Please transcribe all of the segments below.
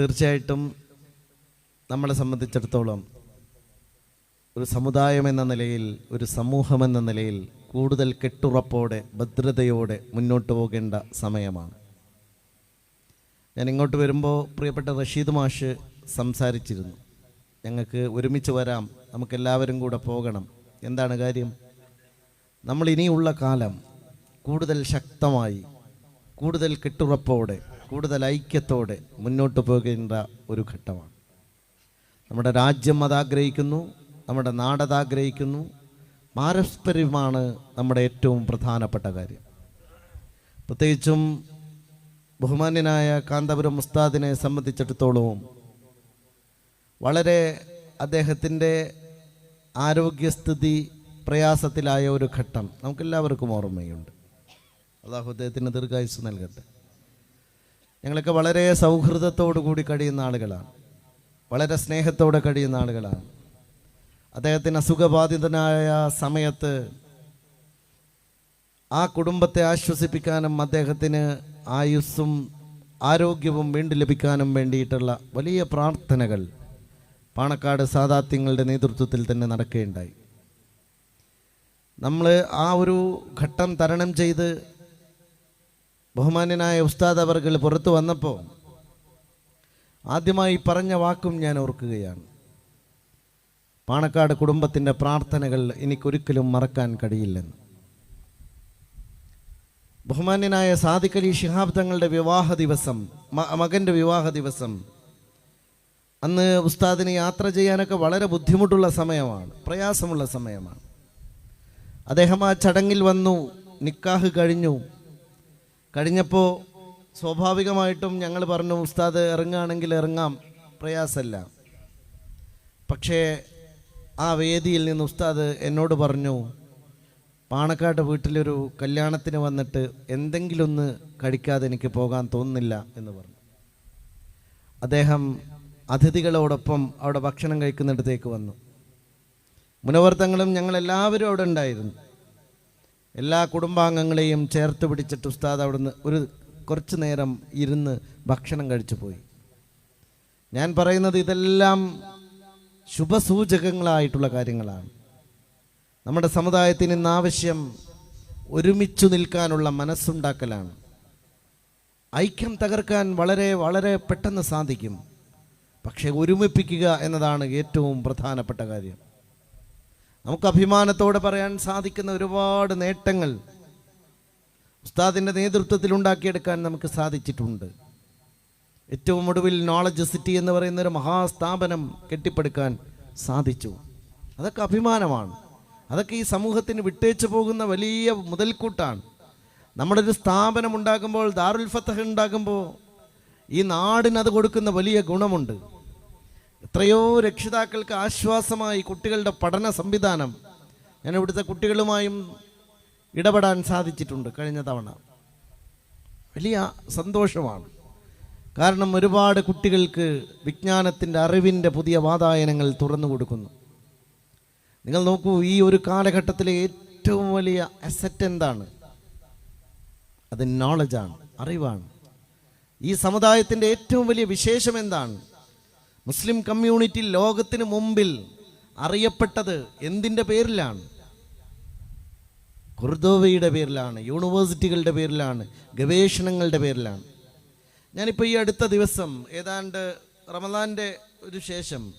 തീർച്ചയായിട്ടും നമ്മളെ സംബന്ധിച്ചിടത്തോളം ഒരു സമുദായം എന്ന നിലയിൽ ഒരു സമൂഹം എന്ന നിലയിൽ കൂടുതൽ കെട്ടുറപ്പോടെ ഭദ്രതയോടെ മുന്നോട്ട് പോകേണ്ട സമയമാണ്. ഞാൻ ഇങ്ങോട്ട് വരുമ്പോൾ പ്രിയപ്പെട്ട റഷീദ് മാഷ് സംസാരിച്ചിരുന്നു. ഞങ്ങൾക്ക് ഒരുമിച്ച് വരാം നമുക്കെല്ലാവരും കൂടെ പോകണം. എന്താണ് കാര്യം? നമ്മൾ ഇനിയുള്ള കാലം കൂടുതൽ ശക്തമായി കൂടുതൽ കെട്ടുറപ്പോടെ കൂടുതൽ ഐക്യത്തോടെ മുന്നോട്ട് പോകേണ്ട ഒരു ഘട്ടമാണ്. നമ്മുടെ രാജ്യം അതാഗ്രഹിക്കുന്നു നമ്മുടെ നാടത് ആഗ്രഹിക്കുന്നു പാരസ്പര്യമാണ് നമ്മുടെ ഏറ്റവും പ്രധാനപ്പെട്ട കാര്യം. പ്രത്യേകിച്ചും ബഹുമാന്യനായ കാന്തപുരം ഉസ്താദിനെ സംബന്ധിച്ചിടത്തോളവും വളരെ അദ്ദേഹത്തിന്റെ ആരോഗ്യസ്ഥിതി പ്രയാസത്തിലായ ഒരു ഘട്ടം നമുക്കെല്ലാവർക്കും ഓർമ്മയുണ്ട്. അള്ളാഹു അദ്ദേഹത്തിന് ദീർഘായുസ് നൽകട്ടെ. ഞങ്ങളൊക്കെ വളരെ സൗഹൃദത്തോടു കൂടി കഴിയുന്ന ആളുകളാണ്. വളരെ സ്നേഹത്തോടെ കഴിയുന്ന ആളുകളാണ്. അദ്ദേഹത്തിന് അസുഖബാധിതനായ സമയത്ത് ആ കുടുംബത്തെ ആശ്വസിപ്പിക്കാനും അദ്ദേഹത്തിന് ആയുസ്സും ആരോഗ്യവും വീണ്ടും ലഭിക്കാനും വേണ്ടിയിട്ടുള്ള വലിയ പ്രാർത്ഥനകൾ പാണക്കാട് സാദാത്യങ്ങളുടെ നേതൃത്വത്തിൽ തന്നെ നടക്കുകയുണ്ടായി. നമ്മൾ ആ ഒരു ഘട്ടം തരണം ചെയ്ത് ബഹുമാന്യനായ ഉസ്താദ് അവർകൾ പുറത്തു വന്നപ്പോൾ ആദ്യമായി പറഞ്ഞ വാക്കും ഞാൻ ഓർക്കുകയാണ്. പാണക്കാട് കുടുംബത്തിന്റെ പ്രാർത്ഥനകൾ എനിക്കൊരിക്കലും മറക്കാൻ കഴിയില്ലെന്ന്. ബഹുമാന്യനായ സാദിഖലി ഷിഹാബ് തങ്ങളുടെ വിവാഹ ദിവസം മകന്റെ വിവാഹ ദിവസം അന്ന് ഉസ്താദിന് യാത്ര ചെയ്യാനൊക്കെ വളരെ ബുദ്ധിമുട്ടുള്ള സമയമാണ് പ്രയാസമുള്ള സമയമാണ്. അദ്ദേഹം ആ ചടങ്ങിൽ വന്നു നിക്കാഹ് കഴിഞ്ഞു. കഴിഞ്ഞപ്പോൾ സ്വാഭാവികമായിട്ടും ഞങ്ങൾ പറഞ്ഞു ഉസ്താദ് ഇറങ്ങുകയാണെങ്കിൽ ഇറങ്ങാം. പ്രയാസമല്ല പക്ഷേ ആ വേദിയിൽ നിന്ന് ഉസ്താദ് എന്നോട് പറഞ്ഞു പാണക്കാട് വീട്ടിലൊരു കല്യാണത്തിന് വന്നിട്ട് എന്തെങ്കിലും ഒന്ന് കഴിക്കാതെ എനിക്ക് പോകാൻ തോന്നുന്നില്ല എന്ന് പറഞ്ഞു. അദ്ദേഹം അതിഥികളോടൊപ്പം അവിടെ ഭക്ഷണം കഴിക്കുന്നിടത്തേക്ക് വന്നു. മുനവർത്തങ്ങളും ഞങ്ങളെല്ലാവരും അവിടെ ഉണ്ടായിരുന്നു. എല്ലാ കുടുംബാംഗങ്ങളെയും ചേർത്ത് പിടിച്ചിട്ട് ഉസ്താദ് അവിടുന്ന് ഒരു കുറച്ച് നേരം ഇരുന്ന് ഭക്ഷണം കഴിച്ചു പോയി. ഞാൻ പറയുന്നത് ഇതെല്ലാം ശുഭസൂചകങ്ങളായിട്ടുള്ള കാര്യങ്ങളാണ്. നമ്മുടെ സമുദായത്തിന് ഇന്ന് ആവശ്യം ഒരുമിച്ചു നിൽക്കാനുള്ള മനസ്സുണ്ടാക്കലാണ്. ഐക്യം തകർക്കാൻ വളരെ വളരെ പെട്ടെന്ന് സാധിക്കും. പക്ഷേ ഒരുമിപ്പിക്കുക എന്നതാണ് ഏറ്റവും പ്രധാനപ്പെട്ട കാര്യം. നമുക്ക് അഭിമാനത്തോടെ പറയാൻ സാധിക്കുന്ന ഒരുപാട് നേട്ടങ്ങൾ ഉസ്താദിന്റെ നേതൃത്വത്തിൽ ഉണ്ടാക്കിയെടുക്കാൻ നമുക്ക് സാധിച്ചിട്ടുണ്ട്. ഏറ്റവും ഒടുവിൽ നോളജ് സിറ്റി എന്ന് പറയുന്ന ഒരു മഹാസ്ഥാപനം കെട്ടിപ്പടുക്കാൻ സാധിച്ചു. അതൊക്കെ അഭിമാനമാണ്. അതൊക്കെ ഈ സമൂഹത്തിന് വിട്ടേച്ചു പോകുന്ന വലിയ മുതൽക്കൂട്ടാണ്. നമ്മുടെ ഒരു സ്ഥാപനം ഉണ്ടാകുമ്പോൾ ദാറുൽ ഫത്തഹ് ഉണ്ടാകുമ്പോൾ ഈ നാടിന് അത് കൊടുക്കുന്ന വലിയ ഗുണമുണ്ട്. എത്രയോ രക്ഷിതാക്കൾക്ക് ആശ്വാസമായി കുട്ടികളുടെ പഠന സംവിധാനം ഞാൻ ഇവിടുത്തെ കുട്ടികളുമായും ഇടപെടാൻ സാധിച്ചിട്ടുണ്ട് കഴിഞ്ഞ തവണ. വലിയ സന്തോഷമാണ്. കാരണം ഒരുപാട് കുട്ടികൾക്ക് വിജ്ഞാനത്തിന്റെ അറിവിന്റെ പുതിയ വാതായനങ്ങൾ തുറന്നു കൊടുക്കുന്നു. നിങ്ങൾ നോക്കൂ ഈ ഒരു കാലഘട്ടത്തിലെ ഏറ്റവും വലിയ അസറ്റ് എന്താണ്? അത് നോളജാണ് അറിവാണ്. ഈ സമുദായത്തിന്റെ ഏറ്റവും വലിയ വിശേഷം എന്താണ്? മുസ്ലിം കമ്മ്യൂണിറ്റി ലോകത്തിന് മുമ്പിൽ അറിയപ്പെട്ടത് എന്തിന്റെ പേരിലാണ്? കുർദോവയുടെ പേരിലാണ് യൂണിവേഴ്സിറ്റികളുടെ പേരിലാണ് ഗവേഷണങ്ങളുടെ പേരിലാണ്. ഞാനിപ്പോൾ ഈ അടുത്ത ദിവസം ഏതാണ്ട് റമദാന്റെ ഒരു ശേഷം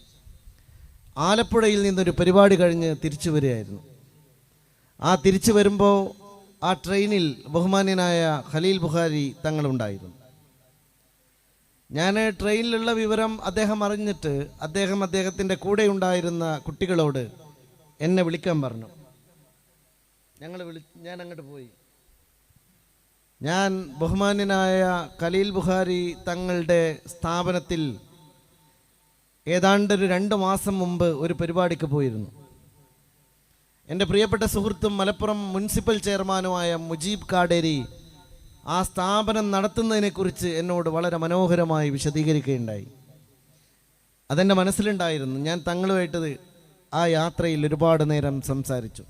ആലപ്പുഴയിൽ നിന്നൊരു പരിപാടി കഴിഞ്ഞ് തിരിച്ചു വരികയായിരുന്നു. ആ തിരിച്ചു വരുമ്പോൾ ആ ട്രെയിനിൽ ബഹുമാന്യനായ ഖലീൽ ബുഖാരി തങ്ങളുണ്ടായിരുന്നു. ഞാൻ ട്രെയിനിലുള്ള വിവരം അദ്ദേഹം അറിഞ്ഞിട്ട് അദ്ദേഹം അദ്ദേഹത്തിന്റെ കൂടെ ഉണ്ടായിരുന്ന കുട്ടികളോട് എന്നെ വിളിക്കാൻ പറഞ്ഞു. ഞങ്ങൾ വിളി ഞാൻ അങ്ങോട്ട് പോയി. ഞാൻ ബഹുമാന്യനായ ഖലീൽ ബുഹാരി തങ്ങളുടെ സ്ഥാപനത്തിൽ ഏതാണ്ട് ഒരു രണ്ട് മാസം മുമ്പ് ഒരു പരിപാടിക്ക് പോയിരുന്നു. എന്റെ പ്രിയപ്പെട്ട സുഹൃത്തും മലപ്പുറം മുനിസിപ്പൽ ചെയർമാനുമായ മുജീബ് കാടേരി ആ സ്ഥാപനം നടത്തുന്നതിനെക്കുറിച്ച് എന്നോട് വളരെ മനോഹരമായി വിശദീകരിക്കുകയുണ്ടായി. അതെന്റെ മനസ്സിലുണ്ടായിരുന്നു. ഞാൻ തങ്ങളുമായിട്ട് ആ യാത്രയിൽ ഒരുപാട് നേരം സംസാരിച്ചു.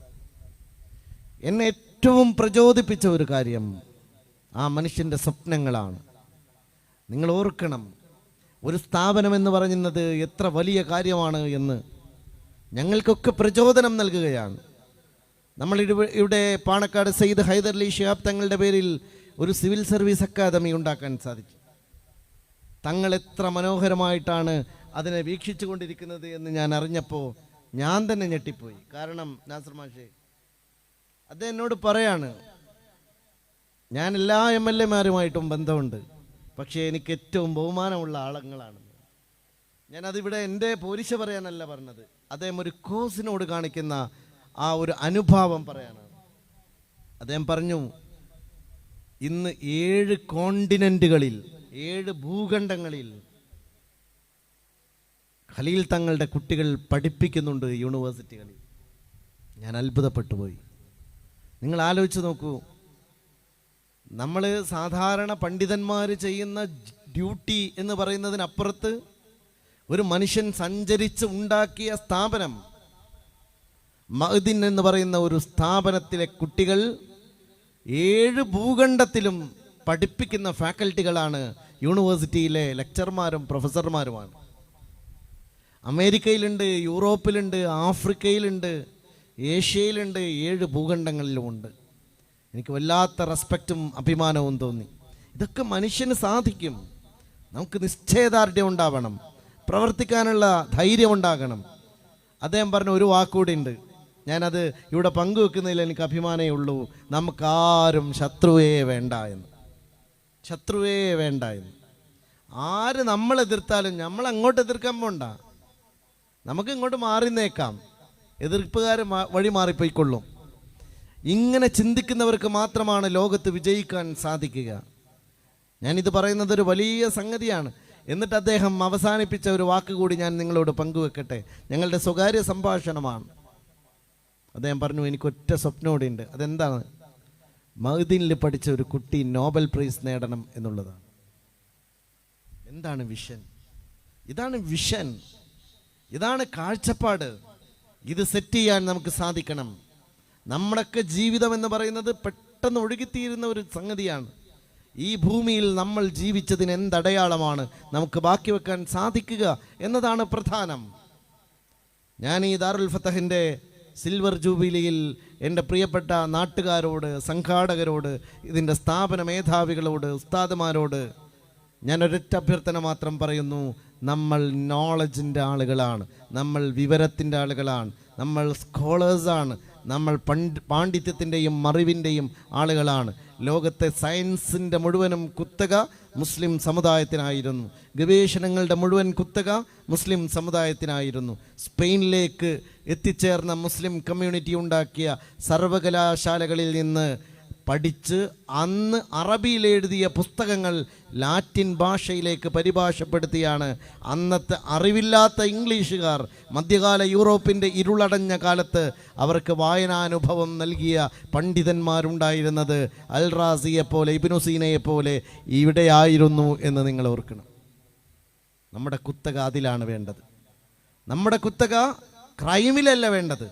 എന്നെ ഏറ്റവും പ്രചോദിപ്പിച്ച ഒരു കാര്യം ആ മനുഷ്യന്റെ സ്വപ്നങ്ങളാണ്. നിങ്ങൾ ഓർക്കണം ഒരു സ്ഥാപനം എന്ന് പറയുന്നത് എത്ര വലിയ കാര്യമാണ് എന്ന് ഞങ്ങൾക്കൊക്കെ പ്രചോദനം നൽകുകയാണ്. നമ്മൾ ഇവിടെ പാണക്കാട് സയ്യിദ് ഹൈദർലി ഷിഹാബ് തങ്ങളുടെ പേരിൽ ഒരു സിവിൽ സർവീസ് അക്കാദമി ഉണ്ടാക്കാൻ സാധിച്ചു. തങ്ങൾ എത്ര മനോഹരമായിട്ടാണ് അതിനെ വീക്ഷിച്ചു കൊണ്ടിരിക്കുന്നത് എന്ന് ഞാൻ അറിഞ്ഞപ്പോൾ ഞാൻ തന്നെ ഞെട്ടിപ്പോയി. കാരണം നാസർ മാഷേ അദ്ദേഹം എന്നോട് പറയാണ് ഞാൻ എല്ലാ എം എൽ എമാരുമായിട്ടും ബന്ധമുണ്ട് പക്ഷേ എനിക്ക് ഏറ്റവും ബഹുമാനമുള്ള ആളങ്ങളാണ്. ഞാനതിവിടെ എന്റെ പോലീശ പറയാനല്ല പറഞ്ഞത് അദ്ദേഹം ഒരു കോസിനോട് കാണിക്കുന്ന ആ ഒരു അനുഭാവം പറയാനാണ്. അദ്ദേഹം പറഞ്ഞു ഇന്ന് ഏഴ് കോണ്ടിനെന്റുകളിൽ ഏഴ് ഭൂഖണ്ഡങ്ങളിൽ ഖലീൽ തങ്ങളുടെ കുട്ടികൾ പഠിപ്പിക്കുന്നുണ്ട് യൂണിവേഴ്സിറ്റികളിൽ. ഞാൻ അത്ഭുതപ്പെട്ടു പോയി. നിങ്ങൾ ആലോചിച്ച് നോക്കൂ. നമ്മൾ സാധാരണ പണ്ഡിതന്മാർ ചെയ്യുന്ന ഡ്യൂട്ടി എന്ന് പറയുന്നതിനപ്പുറത്ത് ഒരു മനുഷ്യൻ സഞ്ചരിച്ച് ഉണ്ടാക്കിയ സ്ഥാപനം മഹദിൻ എന്ന് പറയുന്ന ഒരു സ്ഥാപനത്തിലെ കുട്ടികൾ ഏഴ് ഭൂഖണ്ഡത്തിലും പഠിപ്പിക്കുന്ന ഫാക്കൽറ്റികളാണ് യൂണിവേഴ്സിറ്റിയിലെ ലെക്ചർമാരും പ്രൊഫസർമാരുമാണ്. അമേരിക്കയിലുണ്ട് യൂറോപ്പിലുണ്ട് ആഫ്രിക്കയിലുണ്ട് ഏഷ്യയിലുണ്ട് ഏഴ് ഭൂഖണ്ഡങ്ങളിലും ഉണ്ട്. എനിക്ക് വല്ലാത്ത റെസ്പെക്റ്റും അഭിമാനവും തോന്നി. ഇതൊക്കെ മനുഷ്യന് സാധിക്കും. നമുക്ക് നിശ്ചയദാർഢ്യം ഉണ്ടാവണം. പ്രവർത്തിക്കാനുള്ള ധൈര്യം ഉണ്ടാകണം. അദ്ദേഹം പറഞ്ഞ ഒരു വാക്കുകൂടി ഉണ്ട്. ഞാനത് ഇവിടെ പങ്കുവെക്കുന്നതിൽ എനിക്ക് അഭിമാനമേ ഉള്ളൂ. നമുക്കാരും ശത്രുവേ വേണ്ട എന്ന്. ശത്രുവേ വേണ്ട എന്ന്. ആര് നമ്മൾ എതിർത്താലും നമ്മൾ അങ്ങോട്ട് എതിർക്കാൻ പോണ്ട. നമുക്ക് ഇങ്ങോട്ട് മാറി നേക്കാം എതിർപ്പുകാർ വഴി മാറിപ്പോയിക്കൊള്ളും. ഇങ്ങനെ ചിന്തിക്കുന്നവർക്ക് മാത്രമാണ് ലോകത്ത് വിജയിക്കാൻ സാധിക്കുക. ഞാനിത് പറയുന്നത് ഒരു വലിയ സംഗതിയാണ്. എന്നിട്ട് അദ്ദേഹം അവസാനിപ്പിച്ച ഒരു വാക്ക് കൂടി ഞാൻ നിങ്ങളോട് പങ്കുവെക്കട്ടെ. ഞങ്ങളുടെ സ്വകാര്യ സംഭാഷണമാണ്. അദ്ദേഹം പറഞ്ഞു എനിക്ക് ഒറ്റ സ്വപ്നോടെ ഉണ്ട് അതെന്താണ്? മഹദീനിൽ പഠിച്ച ഒരു കുട്ടി നോബൽ പ്രൈസ് നേടണം എന്നുള്ളതാണ്. എന്താണ് വിഷൻ? ഇതാണ് വിഷൻ. ഇതാണ് കാഴ്ചപ്പാട്. ഇത് സെറ്റ് ചെയ്യാൻ നമുക്ക് സാധിക്കണം. നമ്മുടെയൊക്കെ ജീവിതം എന്ന് പറയുന്നത് പെട്ടെന്ന് ഒഴുകിത്തീരുന്ന ഒരു സംഗതിയാണ്. ഈ ഭൂമിയിൽ നമ്മൾ ജീവിച്ചതിന് എന്തടയാളമാണ് നമുക്ക് ബാക്കി വെക്കാൻ സാധിക്കുക എന്നതാണ് പ്രധാനം. ഞാൻ ഈ ദാറുൽ ഫത്തഹിന്റെ സിൽവർ ജൂബിലിയിൽ എന്റെ പ്രിയപ്പെട്ട നാട്ടുകാരോട് സംഘാടകരോട് ഇതിന്റെ സ്ഥാപന മേധാവികളോട് ഉസ്താദുമാരോട് ഞാനൊരൊറ്റ അഭ്യർത്ഥന മാത്രം പറയുന്നു. നമ്മൾ നോളജിന്റെ ആളുകളാണ്. നമ്മൾ വിവരത്തിന്റെ ആളുകളാണ്. നമ്മൾ സ്കോളേഴ്സാണ് നമ്മൾ പണ്ട് പാണ്ഡിത്യത്തിന്റെയും മറിവിന്റെയും ആളുകളാണ്. ലോകത്തെ സയൻസിന്റെ മുഴുവനും കുത്തക മുസ്ലിം സമുദായത്തിനായിരുന്നു. ഗവേഷണങ്ങളുടെ മുഴുവൻ കുത്തക മുസ്ലിം സമുദായത്തിനായിരുന്നു. സ്പെയിനിലേക്ക് എത്തിച്ചേർന്ന മുസ്ലിം കമ്മ്യൂണിറ്റി ഉണ്ടാക്കിയ സർവകലാശാലകളിൽ നിന്ന് പഠിച്ച് അന്ന് അറബിയിൽ എഴുതിയ പുസ്തകങ്ങൾ ലാറ്റിൻ ഭാഷയിലേക്ക് പരിഭാഷപ്പെടുത്തിയാണ്. അന്നത്തെ അറിവില്ലാത്ത ഇംഗ്ലീഷുകാർ മധ്യകാല യൂറോപ്പിന്റെ ഇരുളടഞ്ഞ കാലത്ത് അവർക്ക് വായനാനുഭവം നൽകിയ പണ്ഡിതന്മാരുണ്ടായിരുന്നത് അൽ റാസിയെ പോലെ ഇബിനുസീനയെ പോലെ ഇവിടെയായിരുന്നു എന്ന് നിങ്ങൾ ഓർക്കണം. നമ്മുടെ കുത്തക അതിലാണ് വേണ്ടത്. നമ്മുടെ കുത്തക ക്രൈമിലല്ല വേണ്ടത്.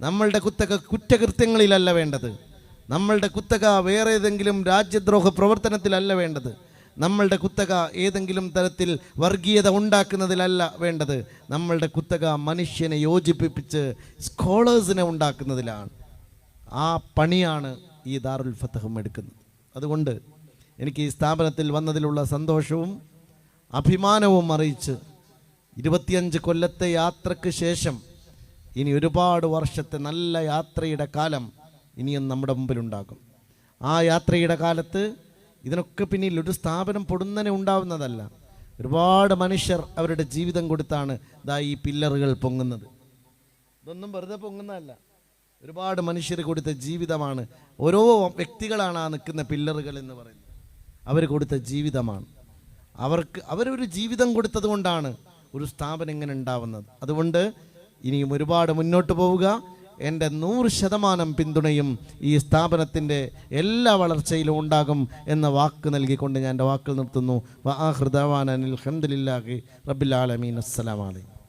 നമ്മളുടെ കുത്തക കുറ്റകൃത്യങ്ങളിലല്ല വേണ്ടത്. നമ്മളുടെ കുത്തക വേറെ ഏതെങ്കിലും രാജ്യദ്രോഹ പ്രവർത്തനത്തിലല്ല വേണ്ടത്. നമ്മളുടെ കുത്തക ഏതെങ്കിലും തരത്തിൽ വർഗീയത ഉണ്ടാക്കുന്നതിലല്ല വേണ്ടത്. നമ്മളുടെ കുത്തക മനുഷ്യനെ യോജിപ്പിപ്പിച്ച് സ്കോളേഴ്സിനെ ഉണ്ടാക്കുന്നതിലാണ്. ആ പണിയാണ് ഈ ദാറുൽ ഫത്തഹം എടുക്കുന്നത്. അതുകൊണ്ട് എനിക്ക് ഈ സ്ഥാപനത്തിൽ വന്നതിലുള്ള സന്തോഷവും അഭിമാനവും അറിയിച്ച് ഇരുപത്തിയഞ്ച് കൊല്ലത്തെ യാത്രയ്ക്ക് ശേഷം ഇനി ഒരുപാട് വർഷത്തെ നല്ല യാത്രയുടെ കാലം ഇനിയും നമ്മുടെ മുമ്പിലുണ്ടാകും. ആ യാത്രയുടെ കാലത്ത് ഇതിനൊക്കെ പിന്നിൽ ഒരു സ്ഥാപനം പൊടുന്നനെ ഉണ്ടാവുന്നതല്ല. ഒരുപാട് മനുഷ്യർ അവരുടെ ജീവിതം കൊടുത്താണ് ഇതാ ഈ പില്ലറുകൾ പൊങ്ങുന്നത്. ഇതൊന്നും വെറുതെ പൊങ്ങുന്നതല്ല. ഒരുപാട് മനുഷ്യർ കൊടുത്ത ജീവിതമാണ്. ഓരോ വ്യക്തികളാണ് ആ നിൽക്കുന്ന പില്ലറുകൾ എന്ന് പറയുന്നത്. അവർ കൊടുത്ത ജീവിതമാണ്. അവർക്ക് അവരൊരു ജീവിതം കൊടുത്തത് കൊണ്ടാണ് ഒരു സ്ഥാപനം ഇങ്ങനെ ഉണ്ടാവുന്നത്. അതുകൊണ്ട് ഇനിയും ഒരുപാട് മുന്നോട്ട് പോവുക. എന്റെ നൂറ് ശതമാനം പിന്തുണയും ഈ സ്ഥാപനത്തിന്റെ എല്ലാ വളർച്ചയിലും ഉണ്ടാകും എന്ന വാക്ക് നൽകിക്കൊണ്ട് ഞാൻ എന്റെ വാക്കിൽ നിർത്തുന്നു. വാഹൃദവാൻ റബ്ബിൽ ആലമീൻ. അസ്സലാമലൈക്കും